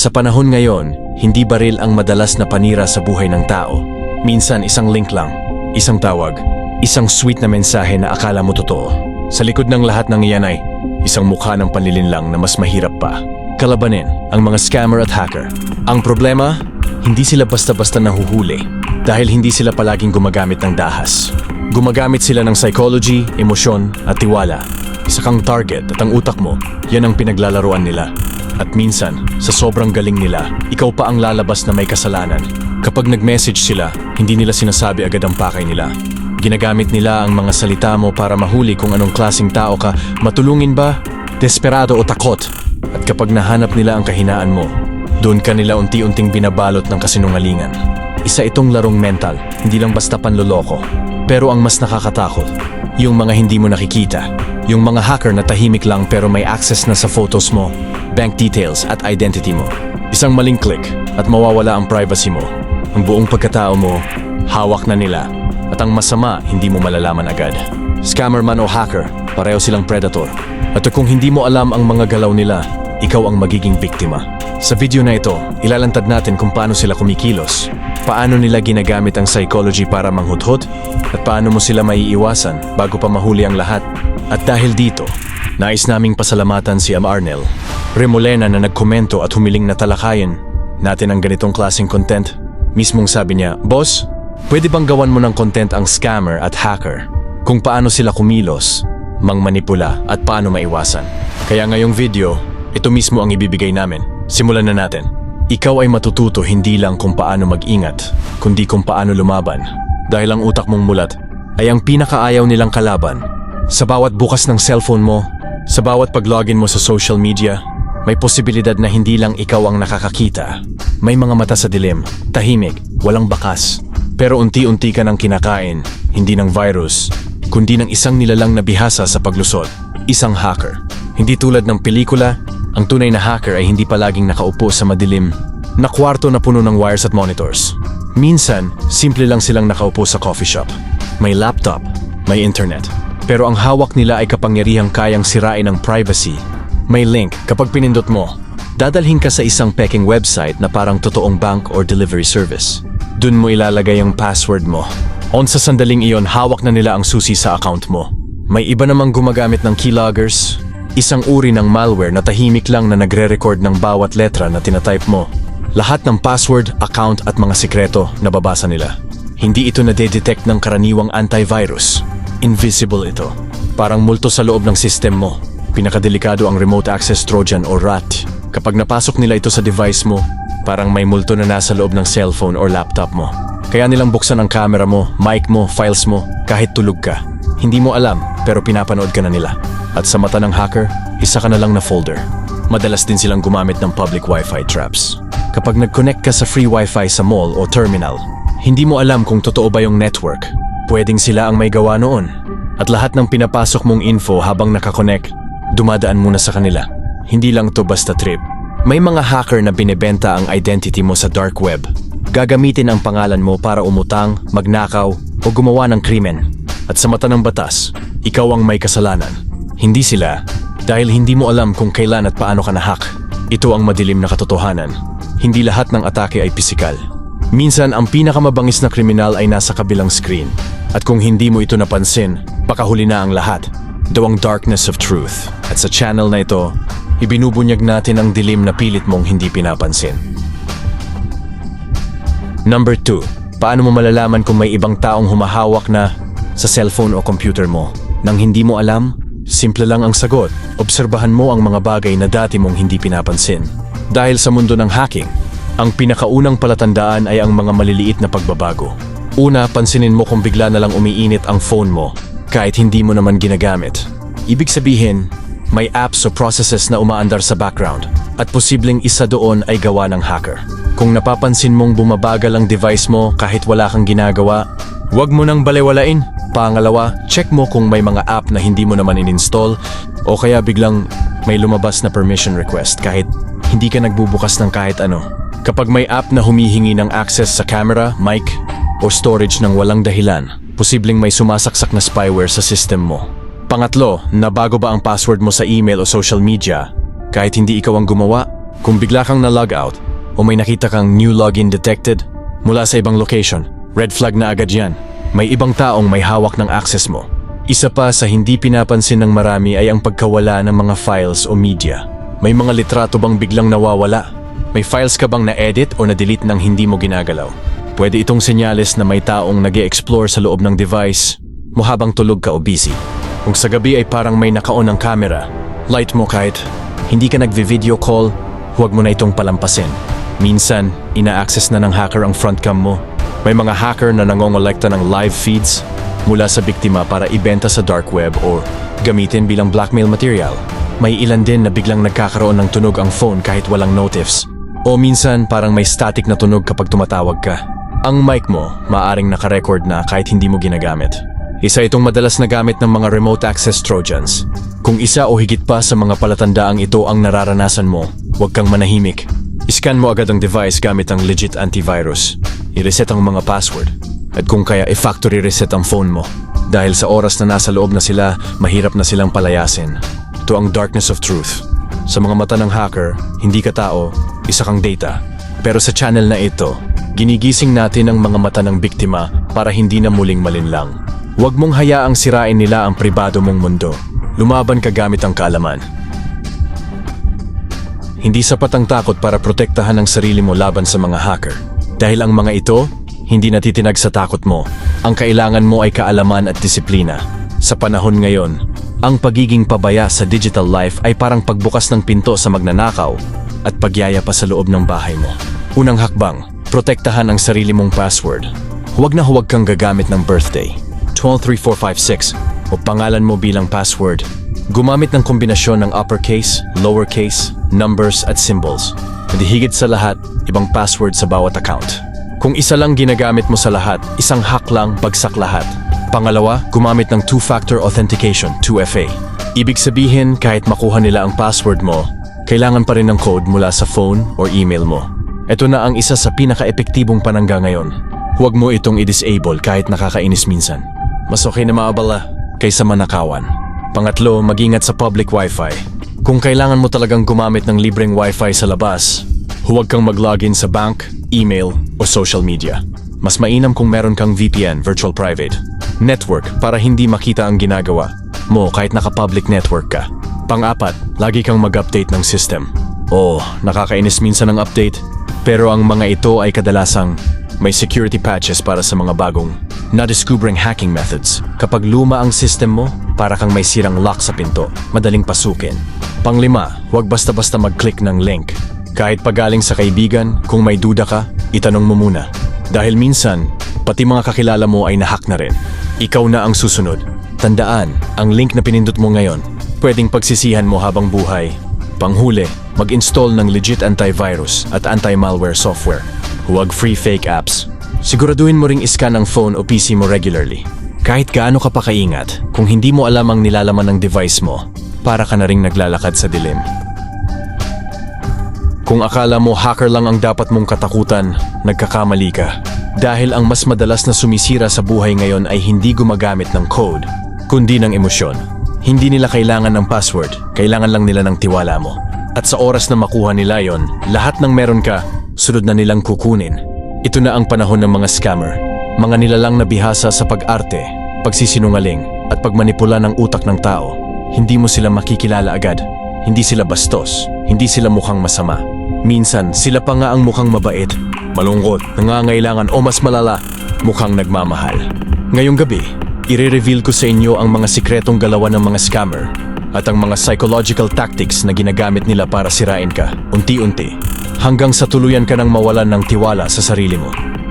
Sa panahon ngayon, hindi baril ang madalas na panira sa buhay ng tao. Minsan isang link lang, isang tawag, isang sweet na mensahe na akala mo totoo. Sa likod ng lahat ng iyan ay isang mukha ng panlilinlang na mas mahirap pa. Kalabanin ang mga scammer at hacker. Ang problema, hindi sila basta-basta nahuhuli dahil hindi sila palaging gumagamit ng dahas. Gumagamit sila ng psychology, emosyon at tiwala. Isa kang target at ang utak mo, yan ang pinaglalaruan nila. At minsan, sa sobrang galing nila, ikaw pa ang lalabas na may kasalanan. Kapag nag-message sila, hindi nila sinasabi agad ang pakay nila. Ginagamit nila ang mga salita mo para mahuli kung anong klasing tao ka, matulungin ba, desperado o takot. At kapag nahanap nila ang kahinaan mo, doon ka nila unti-unting binabalot ng kasinungalingan. Isa itong larong mental, hindi lang basta panloloko. Pero ang mas nakakatakot, yung mga hindi mo nakikita. Yung mga hacker na tahimik lang pero may access na sa photos mo, bank details at identity mo. Isang maling click at mawawala ang privacy mo. Ang buong pagkatao mo, hawak na nila. At ang masama, hindi mo malalaman agad. Scammer man o hacker, pareho silang predator. At kung hindi mo alam ang mga galaw nila, ikaw ang magiging biktima. Sa video na ito, ilalantad natin kung paano sila kumikilos, paano nila ginagamit ang psychology para manghudhod, at paano mo sila maiiwasan bago pa mahuli ang lahat. At dahil dito, nais naming pasalamatan si Am Arnel, Remolena na nagkomento at humiling na talakayin natin ang ganitong klaseng content. Mismong sabi niya, Boss, pwede bang gawan mo ng content ang scammer at hacker kung paano sila kumilos, mangmanipula at paano maiwasan. Kaya ngayong video, ito mismo ang ibibigay namin. Simulan na natin. Ikaw ay matututo hindi lang kung paano mag-ingat, kundi kung paano lumaban. Dahil ang utak mong mulat ay ang pinakaayaw nilang kalaban. Sa bawat bukas ng cellphone mo, sa bawat pag-login mo sa social media, may posibilidad na hindi lang ikaw ang nakakakita. May mga mata sa dilim, tahimik, walang bakas. Pero unti-unti ka ng kinakain, hindi ng virus, kundi ng isang nilalang na bihasa sa paglusot, isang hacker. Hindi tulad ng pelikula, ang tunay na hacker ay hindi palaging nakaupo sa madilim na kwarto na puno ng wires at monitors. Minsan, simple lang silang nakaupo sa coffee shop. May laptop, may internet. Pero ang hawak nila ay kapangyarihang kayang sirain ang privacy. May link kapag pinindot mo. Dadalhin ka sa isang peking website na parang totoong bank or delivery service. Dun mo ilalagay ang password mo. On sa sandaling iyon, hawak na nila ang susi sa account mo. May iba namang gumagamit ng keyloggers, isang uri ng malware na tahimik lang na nagre-record ng bawat letra na tinatype mo. Lahat ng password, account at mga sikreto nababasa nila. Hindi ito nadedetect ng karaniwang antivirus. Invisible ito. Parang multo sa loob ng system mo. Pinakadelikado ang remote access trojan o RAT. Kapag napasok nila ito sa device mo, parang may multo na nasa loob ng cellphone or laptop mo. Kaya nilang buksan ang camera mo, mic mo, files mo, kahit tulog ka. Hindi mo alam, pero pinapanood ka na nila. At sa mata ng hacker, isa ka na lang na folder. Madalas din silang gumamit ng public wifi traps. Kapag nag-connect ka sa free wifi sa mall o terminal, hindi mo alam kung totoo ba yung network. Pwedeng sila ang may gawa noon. At lahat ng pinapasok mong info habang nakakonect, dumadaan muna sa kanila. Hindi lang to basta trip. May mga hacker na binebenta ang identity mo sa dark web. Gagamitin ang pangalan mo para umutang, magnakaw, o gumawa ng krimen. At sa mata ng batas, ikaw ang may kasalanan. Hindi sila, dahil hindi mo alam kung kailan at paano ka nahack. Ito ang madilim na katotohanan. Hindi lahat ng atake ay pisikal. Minsan, ang pinakamabangis na kriminal ay nasa kabilang screen. At kung hindi mo ito napansin, baka huli na ang lahat. Daw ang darkness of truth. At sa channel na ito, ibinubunyag natin ang dilim na pilit mong hindi pinapansin. Number 2. Paano mo malalaman kung may ibang taong humahawak na sa cellphone o computer mo? Nang hindi mo alam, simple lang ang sagot. Obserbahan mo ang mga bagay na dati mong hindi pinapansin. Dahil sa mundo ng hacking, ang pinakaunang palatandaan ay ang mga maliliit na pagbabago. Una, pansinin mo kung bigla na lang umiinit ang phone mo kahit hindi mo naman ginagamit. Ibig sabihin, may apps o processes na umaandar sa background at posibleng isa doon ay gawa ng hacker. Kung napapansin mong bumabagal ang device mo kahit wala kang ginagawa, huwag mo nang balewalain. Pangalawa, check mo kung may mga app na hindi mo naman in-install o kaya biglang may lumabas na permission request kahit hindi ka nagbubukas ng kahit ano. Kapag may app na humihingi ng access sa camera, mic, o storage ng walang dahilan, posibleng may sumasaksak na spyware sa system mo. Pangatlo, nabago ba ang password mo sa email o social media? Kahit hindi ikaw ang gumawa, Kung bigla kang na-log out o may nakita kang new login detected mula sa ibang location, red flag na agad yan. May ibang taong may hawak ng access mo. Isa pa sa hindi pinapansin ng marami ay ang pagkawala ng mga files o media. May mga litrato bang biglang nawawala? May files ka bang na-edit o na-delete nang hindi mo ginagalaw? Pwede itong senyales na may taong nag explore sa loob ng device mo habang tulog ka o busy. Kung sa gabi ay parang may naka-on ng camera, light mo kahit hindi ka nagvi-video call, huwag mo na itong palampasin. Minsan, ina-access na ng hacker ang frontcam mo. May mga hacker na nangongolekta ng live feeds mula sa biktima para ibenta sa dark web o gamitin bilang blackmail material. May ilan din na biglang nagkakaroon ng tunog ang phone kahit walang notifs. O minsan parang may static na tunog kapag tumatawag ka. Ang mic mo maaring nakarecord na kahit hindi mo ginagamit. Isa itong madalas na gamit ng mga remote access trojans. Kung isa o higit pa sa mga palatandaang ito ang nararanasan mo, huwag kang manahimik. Iscan mo agad ang device gamit ang legit antivirus. I-reset ang mga password. At kung kaya i-factory reset ang phone mo. Dahil sa oras na nasa loob na sila, mahirap na silang palayasin. Ito ang darkness of truth. Sa mga mata ng hacker, hindi ka tao, isa kang data. Pero sa channel na ito, ginigising natin ang mga mata ng biktima para hindi na muling malinlang. Huwag mong hayaang sirain nila ang pribado mong mundo. Lumaban ka gamit ang kaalaman. Hindi sapat ang takot para protektahan ang sarili mo laban sa mga hacker. Dahil ang mga ito, hindi natitinag sa takot mo. Ang kailangan mo ay kaalaman at disiplina. Sa panahon ngayon, ang pagiging pabaya sa digital life ay parang pagbukas ng pinto sa magnanakaw at pagyaya pa sa loob ng bahay mo. Unang hakbang, protektahan ang sarili mong password. Huwag na huwag kang gagamit ng birthday, 123456 o pangalan mo bilang password. Gumamit ng kombinasyon ng uppercase, lowercase, numbers at symbols. Hindi higit sa lahat, ibang password sa bawat account. Kung isa lang ginagamit mo sa lahat, isang hack lang, bagsak lahat. Pangalawa, gumamit ng two-factor authentication, 2FA. Ibig sabihin, kahit makuha nila ang password mo, kailangan pa rin ng code mula sa phone or email mo. Ito na ang isa sa pinaka-epektibong panangga ngayon. Huwag mo itong i-disable kahit nakakainis minsan. Mas okay na maabala kaysa manakawan. Pangatlo, mag-ingat sa public wifi. Kung kailangan mo talagang gumamit ng libreng wifi sa labas, huwag kang mag-login sa bank, email, o social media. Mas mainam kung meron kang VPN, Virtual Private. Network para hindi makita ang ginagawa mo kahit naka-public network ka. Pang-apat, lagi kang mag-update ng system. Oh, nakakainis minsan ang update, pero ang mga ito ay kadalasang may security patches para sa mga bagong na-discovering hacking methods. Kapag luma ang system mo, para kang may sirang lock sa pinto, madaling pasukin. Panglima, huwag basta-basta mag-click ng link. Kahit pagaling sa kaibigan, kung may duda ka, itanong mo muna. Dahil minsan, pati mga kakilala mo ay nahack na rin. Ikaw na ang susunod. Tandaan, ang link na pinindot mo ngayon, pwedeng pagsisihan mo habang buhay. Panghuli, mag-install ng legit antivirus at anti-malware software. Huwag free fake apps. Siguraduhin mo ring iscan ang phone o PC mo regularly. Kahit gaano ka pa kaingat, kung hindi mo alam ang nilalaman ng device mo, para ka na ring naglalakad sa dilim. Kung akala mo hacker lang ang dapat mong katakutan, nagkakamali ka. Dahil ang mas madalas na sumisira sa buhay ngayon ay hindi gumagamit ng code, kundi ng emosyon. Hindi nila kailangan ng password, kailangan lang nila ng tiwala mo. At sa oras na makuha nila yon, lahat ng meron ka, sunod na nilang kukunin. Ito na ang panahon ng mga scammer. Mga nilalang na bihasa sa pag-arte, pagsisinungaling, at pagmanipula ng utak ng tao. Hindi mo sila makikilala agad. Hindi sila bastos. Hindi sila mukhang masama. Minsan, sila pa nga ang mukhang mabait, malungkot, nangangailangan o mas malala, mukhang nagmamahal. Ngayong gabi, ire-reveal ko sa inyo ang mga sikretong galawan ng mga scammer at ang mga psychological tactics na ginagamit nila para sirain ka, unti-unti, hanggang sa tuluyan ka nang mawalan ng tiwala sa sarili mo.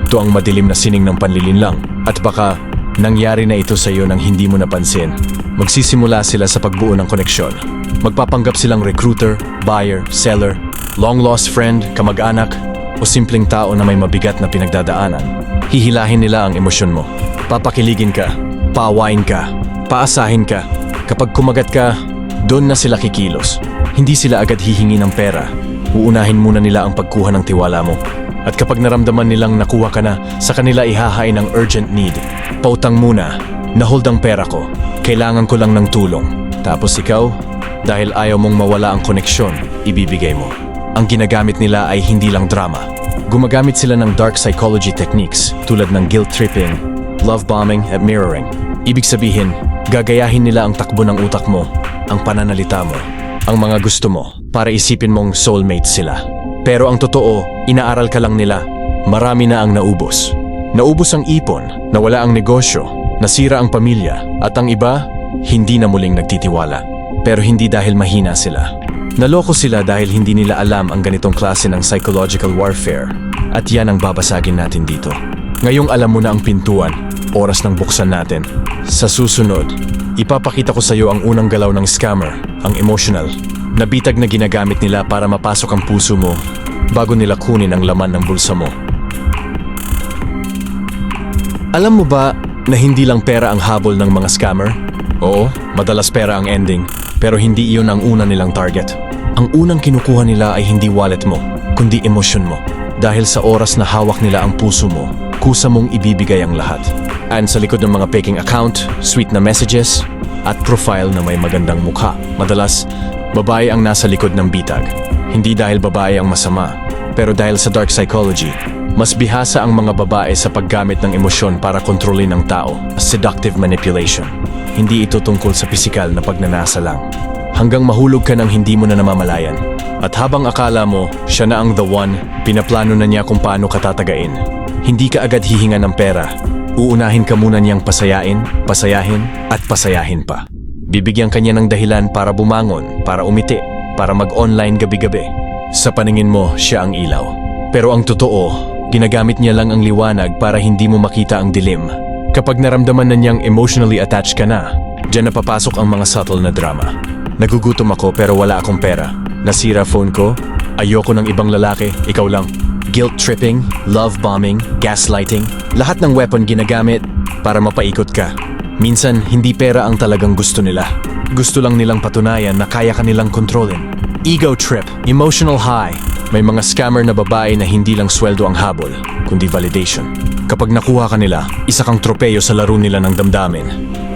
Ito ang madilim na sining ng panlilinlang at baka nangyari na ito sa iyo nang hindi mo napansin. Magsisimula sila sa pagbuo ng koneksyon. Magpapanggap silang recruiter, buyer, seller, long-lost friend, kamag-anak, o simpleng tao na may mabigat na pinagdadaanan. Hihilahin nila ang emosyon mo. Papakiligin ka, paawain ka, paasahin ka. Kapag kumagat ka, doon na sila kikilos. Hindi sila agad hihingi ng pera. Uunahin muna nila ang pagkuha ng tiwala mo. At kapag naramdaman nilang nakuha ka na, sa kanila ihahain ng urgent need. Pautang muna, nahold ang pera ko. Kailangan ko lang ng tulong. Tapos ikaw, dahil ayaw mong mawala ang koneksyon, ibibigay mo. Ang ginagamit nila ay hindi lang drama. Gumagamit sila ng dark psychology techniques tulad ng guilt tripping, love bombing at mirroring. Ibig sabihin, gagayahin nila ang takbo ng utak mo, ang pananalita mo, ang mga gusto mo para isipin mong soulmate sila. Pero ang totoo, inaaral ka lang nila. Marami na ang naubos. Naubos ang ipon, nawala ang negosyo, nasira ang pamilya, at ang iba, hindi na muling nagtitiwala. Pero hindi dahil mahina sila. Naloko sila dahil hindi nila alam ang ganitong klase ng psychological warfare. At yan ang babasagin natin dito. Ngayong alam mo na ang pintuan, oras ng buksan natin. Sa susunod, ipapakita ko sa iyo ang unang galaw ng scammer, ang emotional, na bitag na ginagamit nila para mapasok ang puso mo bago nila kunin ang laman ng bulsa mo. Alam mo ba na hindi lang pera ang habol ng mga scammer? Oo, madalas pera ang ending, pero hindi iyon ang una nilang target. Ang unang kinukuha nila ay hindi wallet mo, kundi emosyon mo. Dahil sa oras na hawak nila ang puso mo, kusa mong ibibigay ang lahat. And sa likod ng mga faking account, sweet na messages, at profile na may magandang mukha. Madalas, babae ang nasa likod ng bitag. Hindi dahil babae ang masama, pero dahil sa dark psychology, mas bihasa ang mga babae sa paggamit ng emosyon para kontrolin ang tao, seductive manipulation. Hindi ito tungkol sa pisikal na pagnanasa lang. Hanggang mahulog ka ng hindi mo na namamalayan. At habang akala mo, siya na ang the one, pinaplano na niya kung paano ka tatagain. Hindi ka agad hihinga ng pera. Uunahin ka muna niyang pasayain, pasayahin, at pasayahin pa. Bibigyan kanya ng dahilan para bumangon, para umiti, para mag-online gabi-gabi. Sa paningin mo, siya ang ilaw. Pero ang totoo, ginagamit niya lang ang liwanag para hindi mo makita ang dilim. Kapag naramdaman na niyang emotionally attached ka na, diyan na papasok ang mga subtle na drama. Nagugutom ako pero wala akong pera. Nasira phone ko, ayoko ng ibang lalaki, ikaw lang. Guilt tripping, love bombing, gaslighting, lahat ng weapon ginagamit para mapaikot ka. Minsan, hindi pera ang talagang gusto nila. Gusto lang nilang patunayan na kaya ka nilang kontrolin. Ego trip, emotional high. May mga scammer na babae na hindi lang sweldo ang habol, kundi validation. Kapag nakuha ka nila, isa kang tropeyo sa laro nila ng damdamin.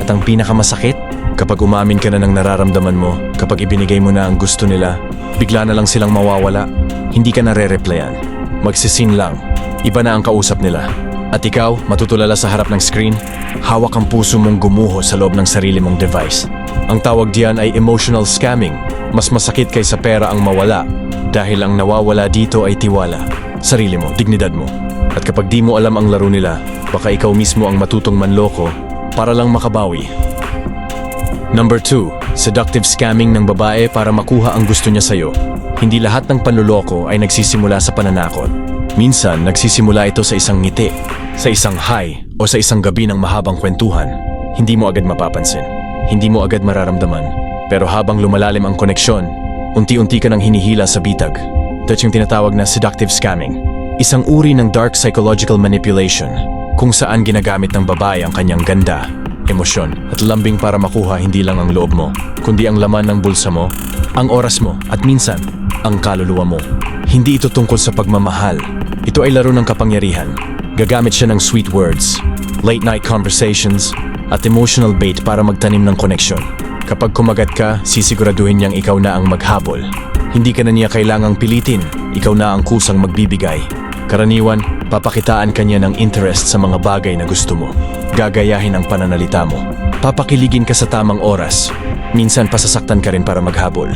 At ang pinakamasakit, kapag umamin ka na ng nararamdaman mo, kapag ibinigay mo na ang gusto nila, bigla na lang silang mawawala. Hindi ka na re-replyan. Magsisin lang. Iba na ang kausap nila. At ikaw, matutulala sa harap ng screen, hawak ang puso mong gumuho sa loob ng sarili mong device. Ang tawag diyan ay emotional scamming. Mas masakit kaysa pera ang mawala dahil ang nawawala dito ay tiwala, sarili mo, dignidad mo. At kapag di mo alam ang laro nila, baka ikaw mismo ang matutong manloko para lang makabawi. Number 2, seductive scamming ng babae para makuha ang gusto niya sa'yo. Hindi lahat ng panluloko ay nagsisimula sa pananakot. Minsan, nagsisimula ito sa isang ngiti, sa isang hi, o sa isang gabi ng mahabang kwentuhan. Hindi mo agad mapapansin. Hindi mo agad mararamdaman. Pero habang lumalalim ang koneksyon, unti-unti ka nang hinihila sa bitag. Ito yung tinatawag na seductive scamming. Isang uri ng dark psychological manipulation kung saan ginagamit ng babae ang kanyang ganda, emosyon at lambing para makuha hindi lang ang loob mo, kundi ang laman ng bulsa mo, ang oras mo at minsan, ang kaluluwa mo. Hindi ito tungkol sa pagmamahal. Ito ay laro ng kapangyarihan. Gagamit siya ng sweet words, late night conversations, at emotional bait para magtanim ng koneksyon. Kapag kumagat ka, sisiguraduhin niyang ikaw na ang maghabol. Hindi ka na niya kailangang pilitin, ikaw na ang kusang magbibigay. Karaniwan, papakitaan ka niya ng interest sa mga bagay na gusto mo. Gagayahin ang pananalita mo. Papakiligin ka sa tamang oras. Minsan pasasaktan ka rin para maghabol.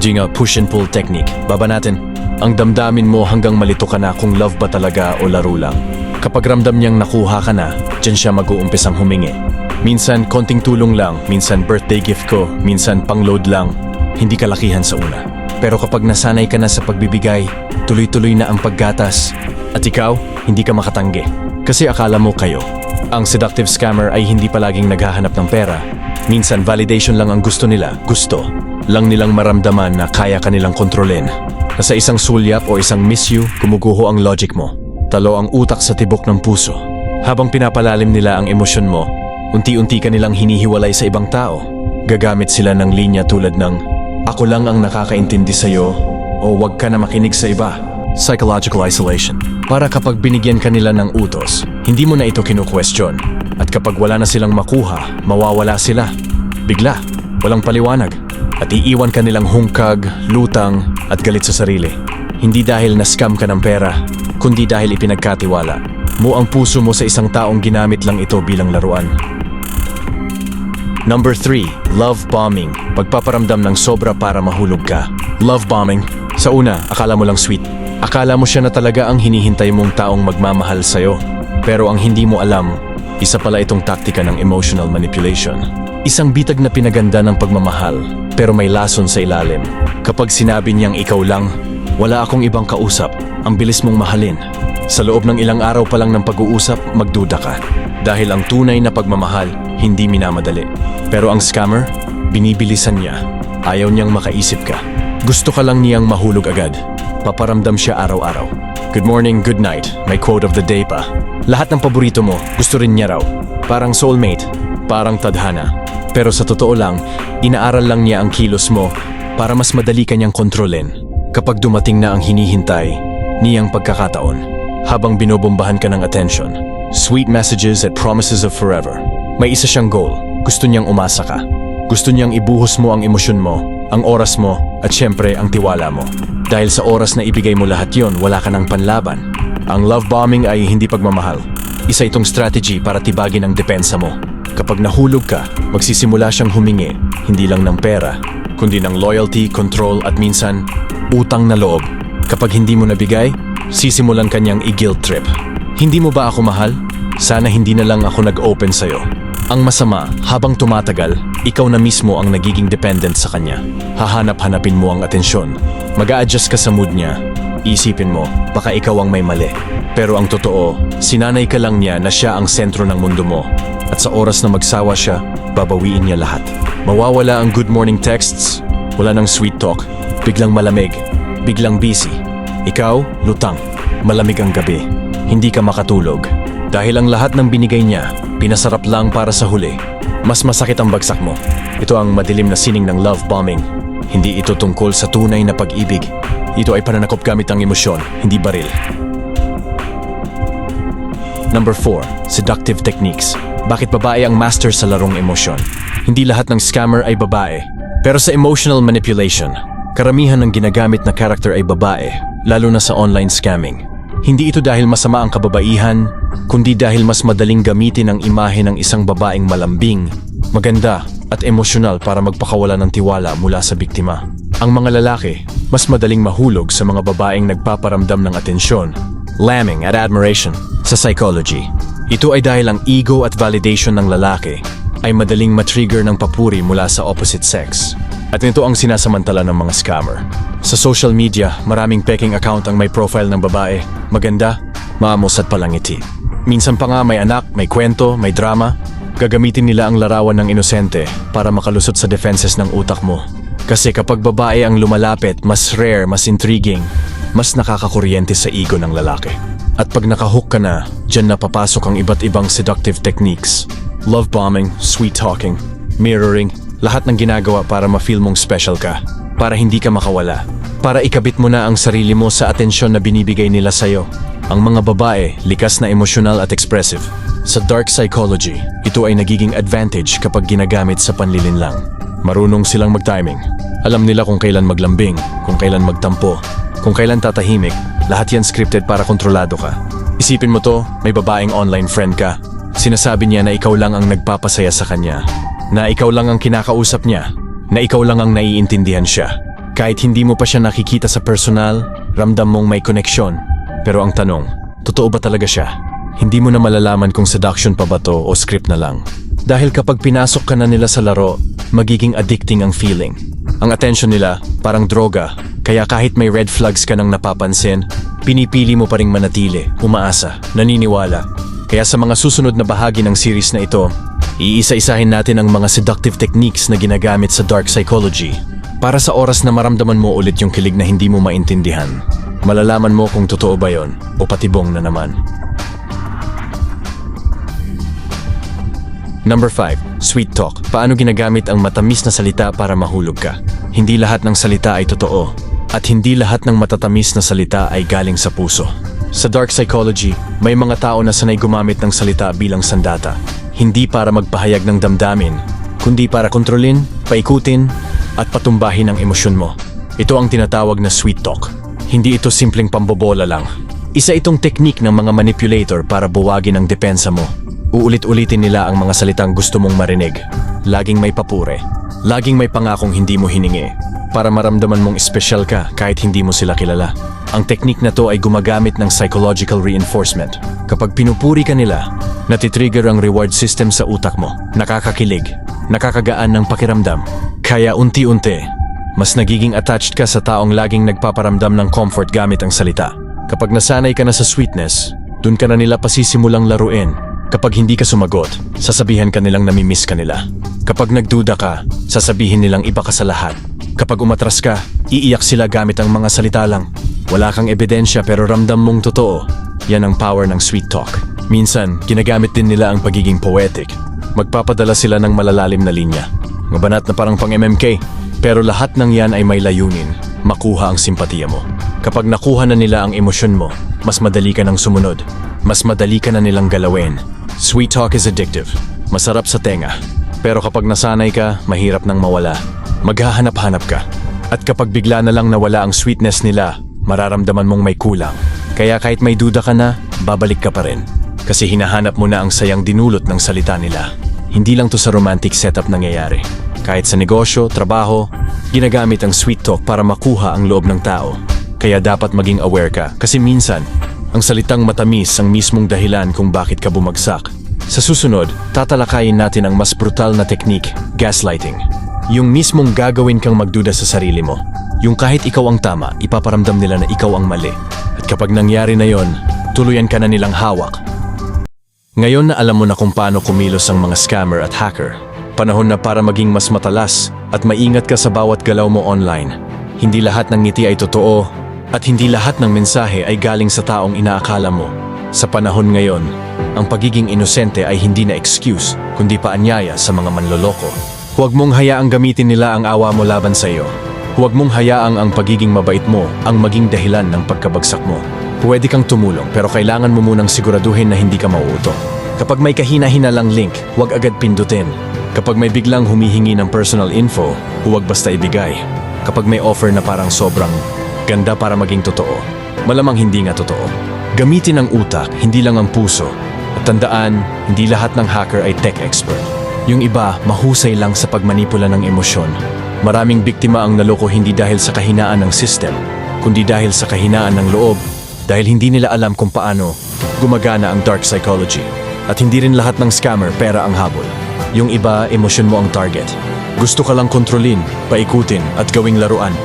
Jinga push and pull technique. Baba natin. Ang damdamin mo hanggang malito ka na kung love ba talaga o laro lang. Kapag ramdam niyang nakuha ka na, dyan siya mag-uumpisang humingi. Minsan konting tulong lang, minsan birthday gift ko, minsan pang-load lang. Hindi kalakihan sa una. Pero kapag nasanay ka na sa pagbibigay, tuloy-tuloy na ang paggatas. At ikaw, hindi ka makatanggi. Kasi akala mo kayo. Ang seductive scammer ay hindi palaging naghahanap ng pera. Minsan validation lang ang gusto nila, gusto. Lang nilang maramdaman na kaya kanilang kontrolin. Na sa isang sulyap o isang miss you, gumuguho ang logic mo. Talo ang utak sa tibok ng puso. Habang pinapalalim nila ang emosyon mo, unti-unti ka nilang hinihiwalay sa ibang tao. Gagamit sila ng linya tulad ng ako lang ang nakakaintindi sa'yo o wag ka na makinig sa iba. Psychological isolation. Para kapag binigyan ka nila ng utos, hindi mo na ito kinu-question. At kapag wala na silang makuha, mawawala sila. Bigla, walang paliwanag. At iiwan ka nilang hungkag, lutang, at galit sa sarili. Hindi dahil na-scam ka ng pera, kundi dahil ipinagkatiwala mo ang puso mo sa isang taong ginamit lang ito bilang laruan. Number 3, love bombing. Pagpaparamdam ng sobra para mahulog ka. Love bombing. Sa una, akala mo lang sweet. Akala mo siya na talaga ang hinihintay mong taong magmamahal sa'yo. Pero ang hindi mo alam, isa pala itong taktika ng emotional manipulation. Isang bitag na pinaganda ng pagmamahal, pero may lason sa ilalim. Kapag sinabi niyang ikaw lang, wala akong ibang kausap, ang bilis mong mahalin. Sa loob ng ilang araw pa lang ng pag-uusap, magduda ka. Dahil ang tunay na pagmamahal, hindi minamadali. Pero ang scammer, binibilisan niya. Ayaw niyang makaisip ka. Gusto ka lang niyang mahulog agad. Paparamdam siya araw-araw. Good morning, good night. May quote of the day pa. Lahat ng paborito mo, gusto rin niya raw. Parang soulmate, parang tadhana. Pero sa totoo lang, inaaral lang niya ang kilos mo para mas madali kanyang kontrolin. Kapag dumating na ang hinihintay, niyang pagkakataon. Habang binobombahan ka ng attention. Sweet messages at promises of forever. May isa siyang goal. Gusto niyang umasa ka. Gusto niyang ibuhos mo ang emosyon mo, ang oras mo, at syempre ang tiwala mo. Dahil sa oras na ibigay mo lahat yon, wala ka ng panlaban. Ang love bombing ay hindi pagmamahal. Isa itong strategy para tibagin ang depensa mo. Kapag nahulog ka, magsisimula siyang humingi, hindi lang ng pera, kundi ng loyalty, control at minsan, utang na loob. Kapag hindi mo nabigay, sisimulan kanyang i-guilt trip. Hindi mo ba ako mahal? Sana hindi na lang ako nag-open sa'yo. Ang masama, habang tumatagal, ikaw na mismo ang nagiging dependent sa kanya. Hahanap-hanapin mo ang atensyon. mag adjust ka sa mood niya. Isipin mo, baka ikaw ang may mali. Pero ang totoo, sinanay ka lang niya na siya ang sentro ng mundo mo. At sa oras na magsawa siya, babawiin niya lahat. Mawawala ang good morning texts, wala ng sweet talk, biglang malamig, biglang busy. Ikaw, lutang, malamig ang gabi. Hindi ka makatulog. Dahil ang lahat ng binigay niya, pinasarap lang para sa huli. Mas masakit ang bagsak mo. Ito ang madilim na sining ng love bombing. Hindi ito tungkol sa tunay na pag-ibig. Ito ay pananakop gamit ang emosyon, hindi baril. Number 4, seductive techniques. Bakit babae ang master sa larong emosyon? Hindi lahat ng scammer ay babae. Pero sa emotional manipulation, karamihan ng ginagamit na character ay babae, lalo na sa online scamming. Hindi ito dahil masama ang kababaihan, kundi dahil mas madaling gamitin ang imahe ng isang babaeng malambing, maganda at emosyonal para magpakawala ng tiwala mula sa biktima. Ang mga lalaki, mas madaling mahulog sa mga babaeng nagpaparamdam ng atensyon, lambing at admiration sa psychology. Ito ay dahil ang ego at validation ng lalaki ay madaling matrigger ng papuri mula sa opposite sex. At ito ang sinasamantala ng mga scammer. Sa social media, maraming peking account ang may profile ng babae. Maganda, maamos at palangiti. Minsan pa nga may anak, may kwento, may drama. Gagamitin nila ang larawan ng inosente para makalusot sa defenses ng utak mo. Kasi kapag babae ang lumalapit, mas rare, mas intriguing, mas nakakakuryente sa ego ng lalaki. At pag nakahook ka na, dyan na papasok ang iba't ibang seductive techniques. Love bombing, sweet talking, mirroring, lahat ng ginagawa para ma-feel mong special ka. Para hindi ka makawala. Para ikabit mo na ang sarili mo sa atensyon na binibigay nila sa'yo. Ang mga babae, likas na emosyonal at expressive. Sa dark psychology, ito ay nagiging advantage kapag ginagamit sa panlilinlang. Marunong silang mag-timing. Alam nila kung kailan maglambing, kung kailan magtampo, kung kailan tatahimik. Lahat yan scripted para kontrolado ka. Isipin mo to, may babaeng online friend ka. Sinasabi niya na ikaw lang ang nagpapasaya sa kanya. Na ikaw lang ang kinakausap niya. Na ikaw lang ang naiintindihan siya. Kahit hindi mo pa siya nakikita sa personal, ramdam mong may koneksyon. Pero ang tanong, totoo ba talaga siya? Hindi mo na malalaman kung seduction pa ba to o script na lang. Dahil kapag pinasok ka na nila sa laro, magiging addicting ang feeling. Ang attention nila, parang droga, kaya kahit may red flags ka nang napapansin, pinipili mo pa ring manatili, umaasa, naniniwala. Kaya sa mga susunod na bahagi ng series na ito, iisa-isahin natin ang mga seductive techniques na ginagamit sa dark psychology para sa oras na maramdaman mo ulit yung kilig na hindi mo maintindihan. Malalaman mo kung totoo ba yon o patibong na naman. Number 5. Sweet talk. Paano ginagamit ang matamis na salita para mahulog ka? Hindi lahat ng salita ay totoo. At hindi lahat ng matatamis na salita ay galing sa puso. Sa dark psychology, may mga tao na sanay gumamit ng salita bilang sandata. Hindi para magpahayag ng damdamin, kundi para kontrolin, paikutin, at patumbahin ang emosyon mo. Ito ang tinatawag na sweet talk. Hindi ito simpleng pambobola lang. Isa itong teknik ng mga manipulator para buwagin ang depensa mo. Uulit-ulitin nila ang mga salitang gusto mong marinig. Laging may papure. Laging may pangakong hindi mo hiningi. Para maramdaman mong espesyal ka kahit hindi mo sila kilala. Ang teknik na to ay gumagamit ng psychological reinforcement. Kapag pinupuri ka nila, natitrigger ang reward system sa utak mo. Nakakakilig. Nakakagaan ng pakiramdam. Kaya unti-unti, mas nagiging attached ka sa taong laging nagpaparamdam ng comfort gamit ang salita. Kapag nasanay ka na sa sweetness, dun ka na nila pasisimulang laruin. Kapag hindi ka sumagot, sasabihan ka nilang namimiss ka nila. Kapag nagduda ka, sasabihin nilang iba ka sa lahat. Kapag umatras ka, iiyak sila gamit ang mga salita lang. Wala kang ebidensya pero ramdam mong totoo. Yan ang power ng sweet talk. Minsan, ginagamit din nila ang pagiging poetic. Magpapadala sila ng malalalim na linya. Mabanat na parang pang MMK. Pero lahat ng yan ay may layunin. Makuha ang simpatiya mo. Kapag nakuha na nila ang emosyon mo, mas madali ka nang sumunod. Mas madali ka na nilang galawin. Sweet talk is addictive. Masarap sa tenga. Pero kapag nasanay ka, mahirap nang mawala. Maghahanap-hanap ka. At kapag bigla na lang nawala ang sweetness nila, mararamdaman mong may kulang. Kaya kahit may duda ka na, babalik ka pa rin. Kasi hinahanap mo na ang sayang dinulot ng salita nila. Hindi lang to sa romantic setup nangyayari. Kahit sa negosyo, trabaho, ginagamit ang sweet talk para makuha ang loob ng tao. Kaya dapat maging aware ka kasi minsan, ang salitang matamis ang mismong dahilan kung bakit ka bumagsak. Sa susunod, tatalakayin natin ang mas brutal na teknik, gaslighting. Yung mismong gagawin kang magduda sa sarili mo. Yung kahit ikaw ang tama, ipaparamdam nila na ikaw ang mali. At kapag nangyari na yon, tuluyan ka na nilang hawak. Ngayon na alam mo na kung paano kumilos ang mga scammer at hacker, panahon na para maging mas matalas at maingat ka sa bawat galaw mo online. Hindi lahat ng ngiti ay totoo at hindi lahat ng mensahe ay galing sa taong inaakala mo. Sa panahon ngayon, ang pagiging inosente ay hindi na excuse kundi paanyaya sa mga manloloko. Huwag mong hayaang gamitin nila ang awa mo laban sa iyo. Huwag mong hayaang ang pagiging mabait mo ang maging dahilan ng pagkabagsak mo. Pwede kang tumulong pero kailangan mo munang siguraduhin na hindi ka mauuto. Kapag may kahina-hinalang link, huwag agad pindutin. Kapag may biglang humihingi ng personal info, huwag basta ibigay. Kapag may offer na parang sobrang ganda para maging totoo, malamang hindi nga totoo. Gamitin ang utak, hindi lang ang puso. At tandaan, hindi lahat ng hacker ay tech expert. Yung iba, mahusay lang sa pagmanipula ng emosyon. Maraming biktima ang naloko hindi dahil sa kahinaan ng system, kundi dahil sa kahinaan ng loob, dahil hindi nila alam kung paano gumagana ang dark psychology. At hindi rin lahat ng scammer pera ang habol. Yung iba, emosyon mo ang target. Gusto ka lang kontrolin, paikutin at gawing laruan.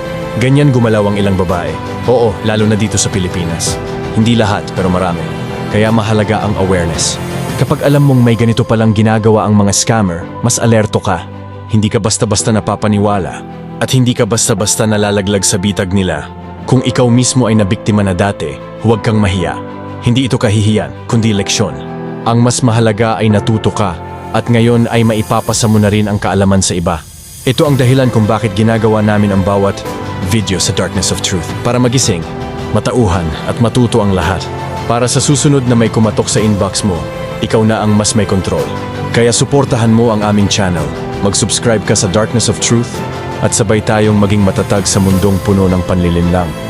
Ganyan gumalaw ang ilang babae. Oo, lalo na dito sa Pilipinas. Hindi lahat pero marami. Kaya mahalaga ang awareness. Kapag alam mong may ganito palang ginagawa ang mga scammer, mas alerto ka. Hindi ka basta-basta napapaniwala at hindi ka basta-basta nalalaglag sa bitag nila. Kung ikaw mismo ay nabiktima na dati, huwag kang mahiya. Hindi ito kahihiyan, kundi leksyon. Ang mas mahalaga ay natuto ka at ngayon ay maipapasa mo na rin ang kaalaman sa iba. Ito ang dahilan kung bakit ginagawa namin ang bawat video sa Darkness of Truth para magising, matauhan at matuto ang lahat. Para sa susunod na may kumatok sa inbox mo, ikaw na ang mas may control. Kaya suportahan mo ang aming channel. Mag-subscribe ka sa Darkness of Truth at sabay tayong maging matatag sa mundong puno ng panlilinlang.